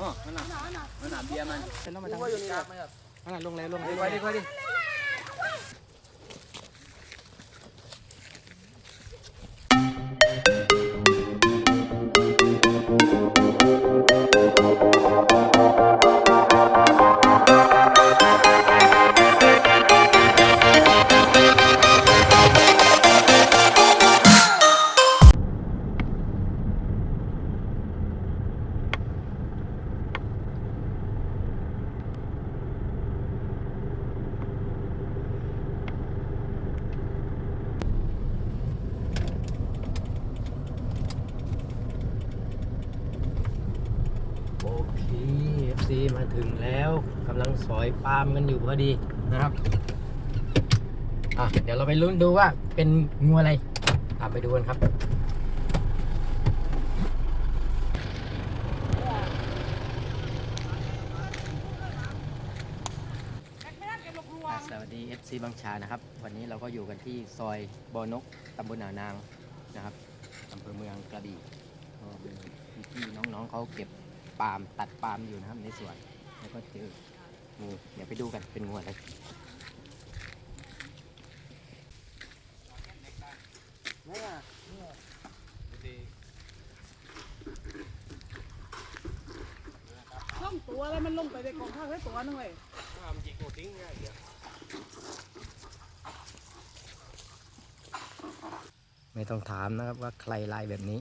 อ๋อนั่นน่ะนั่นน่ะเบียร์มันเป็นแล้วมาดูทางว่าอยู่นี่ครับนั่นน่ะลงเลยลงเลยดีกว่าดีกว่าดิ FC มาถึงแล้วกำลังสอยปาล์มกันอยู่พอดีนะครับอะเดี๋ยวเราไปลุ้นดูว่าเป็นงูอะไรตามไปดูกันครับสวัสดี FC บางชานะครับ วันนี้เราก็อยู่กันที่ซอยบอนกตำบลหนานางนะครับอำเภอเมืองกระบี่ก็เป็นที่น้องๆเขาเก็บ ปาล์มตัดปาล์มอยู่นะครับในสวน แล้วก็เจองูเดี๋ยวไปดูกันเป็นงูอะไรช่องตัวแล้วมันลงไปในกองข้าวไว้ตัวนึงเลยไม่ต้องถามนะครับว่าใครไล่แบบนี้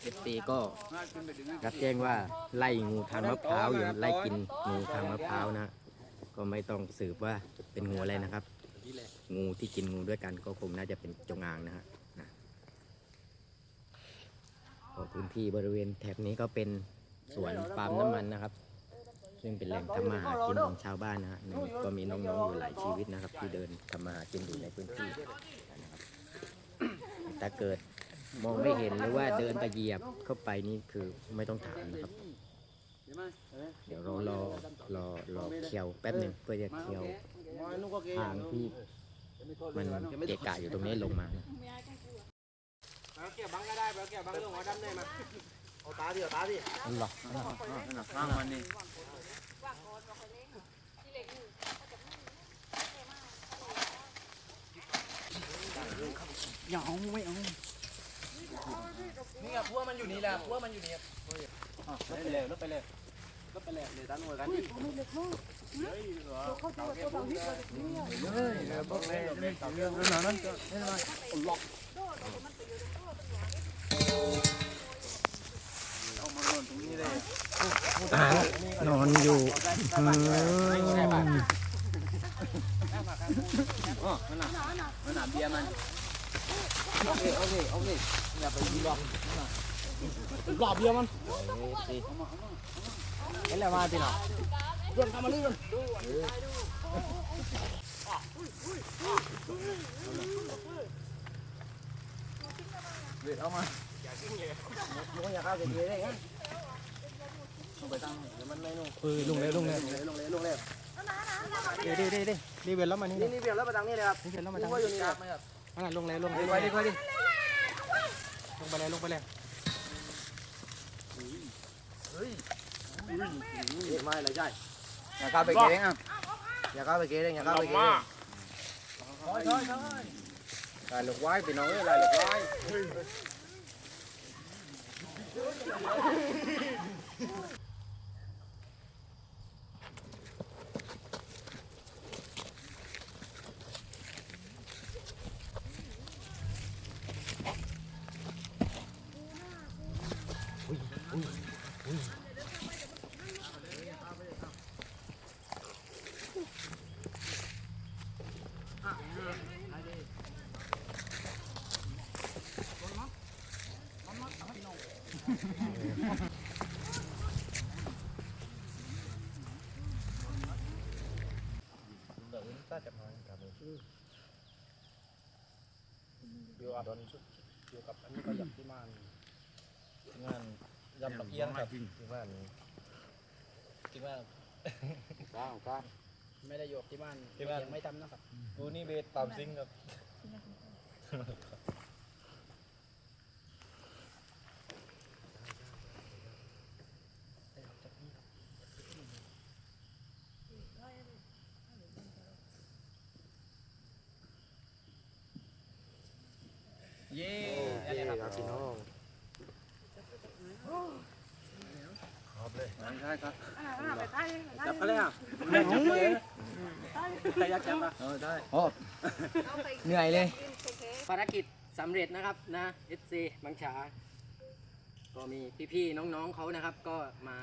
เอฟซีก็รับแจ้งว่าไล่งูทางมะพร้าวอยู่ไล่กินงูทางมะพร้าวนะก็ไม่ต้องสืบว่าเป็นงูอะไรนะครับ งูที่กินงูด้วยกันก็คงน่าจะเป็นจงอางนะฮะพื้นที่บริเวณแถบนี้ก็เป็นสวนปาล์มน้ำมันนะครับ ซึ่งเป็นแหล่งทำมาหากินของชาวบ้านนะฮะก็มีน้องๆอยู่หลายชีวิตนะครับ ที่เดินทำมาหากินอยู่ในพื้นที่นะครับถ้าเกิด มองไม่เห็นหรือว่าเดินไปเหยียบเข้าไปนี่คือไม่ต้องถามนะครับ เดี๋ยวรารอรอรอเคียวแป๊บหนึ่งเพื่อจะเคียวทางที่มันเกะกะอยู่ตรงนี้ลงมาเกี่ยวบังก็ได้เกี่ยวบังเรื่องหัวดำได้มาเอาตาดิเอาตาดินั่นหรอนั่นน่ะข้างมันนี่อย่าเอาไม่เอา นี่ไงพวกมันอยู่นี่แหละพวกมันอยู่นี่ไปเลยลบไปเลยลบไปเลยเดี๋ยวตั้งหัวกันดิเขาตัวตัวบางทีก็เนี่ยเฮ้ยพวกนี้ เองเอาล็อกเอาเลยนอนอยู่อืมอ๋อนั่นน่ะนั่นน่ะเบียอย่าไปรอกรอบเดียวมันเห็นแล้วมาที่ไหนเรื่องทำมาเรื่องเด็ดเอามาอย่ากิ้งเลยมึงอย่าเข้าเสียดีได้ไงลงไปตั้งเดี๋ยวมันไม่นุ่งปืนลงเลยลงเลยลงเลยลงเลยลงเลยเดี๋ยวเดี๋ยวเดี๋ยวเดี๋ยวรีเวนแล้วมานี่นี่นี่เปลี่ยนแล้วไปทางนี้เลยครับรีเวนแล้วมาดูทางนี้นี่ครับ นั่นน่ะลงเลยลงเลยดีกว่าดีกว่าดิลงไปเลยลงไปเลยเฮ้ยไม่เลยใช่อย่าเข้าไปเกงอะอย่าเข้าไปเกงอย่าเข้าไปเกงถอยถอยถอยลายลูกไว้พี่น้องเอ้ยลายลูกไว้ อยู่กับอยู่กับอันนี้ก็อยากที่มานงาน ยำปักเอียงครับที่บ้านที่บ้านก้าวก้าวไม่ได้โยกที่บ้านที่บ้านยัไม่ทำนะครับกูนี่เบสตามซิงครับเย้ครับพี่น้อง ครับอ่าอ่าไปใต้ไปใต้จับกันเลยอะจับเลยใครอยากจับอะเออได้โอ้เหนื่อยเลย ภารกิจสำเร็จนะครับนะ FC บางฉา ก็มีพี่ๆน้องๆเขานะครับ ก็มา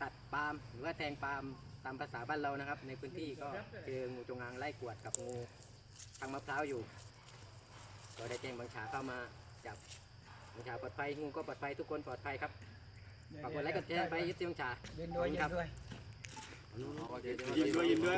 ตัดปาล์มหรือว่าแทงปาล์มตามภาษาบ้านเรานะครับ ในพื้นที่ก็เจองูจงอางไล่กวดกับงูทางมะพร้าวอยู่ ก็ได้แจ้งบางฉาเข้ามาจับ บางฉาปลอดภัยงูก็ปลอดภัยทุกคนปลอดภัยครับฝากกดไลค์กดแชร์ไปยึดเสียงบางฉายินด้วยยินด้วยขอบคุณครับยินด้วยยินด้วย